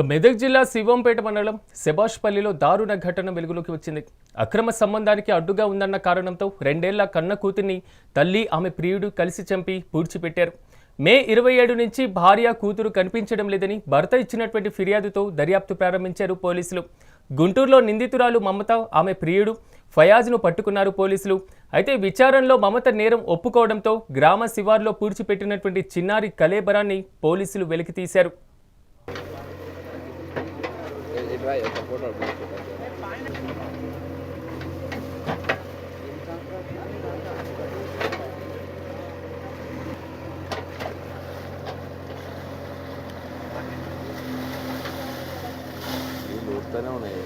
ఇక మెదక్ జిల్లా శివంపేట మండలం శభాష్పల్లిలో దారుణ ఘటన వెలుగులోకి వచ్చింది. అక్రమ సంబంధానికి అడ్డుగా ఉందన్న కారణంతో రెండేళ్ళ కన్న కూతుర్ని తల్లి ఆమె ప్రియుడు కలిసి చంపి పూడ్చిపెట్టారు. మే ఇరవై ఏడు నుంచి భార్య కూతురు కనిపించడం లేదని భర్త ఇచ్చినటువంటి ఫిర్యాదుతో దర్యాప్తు ప్రారంభించారు పోలీసులు. గుంటూరులో నిందితురాలు మమత ఆమె ప్రియుడు ఫయాజ్ను పట్టుకున్నారు పోలీసులు. అయితే విచారణలో మమత నేరం ఒప్పుకోవడంతో గ్రామ శివార్లో పూడ్చిపెట్టినటువంటి చిన్నారి కలేబరాన్ని పోలీసులు వెలికితీశారు. ఇట్లా ఒక ఫోటో తీసుకుంటాను వీళ్ళు వస్తూనే ఉన్నాయి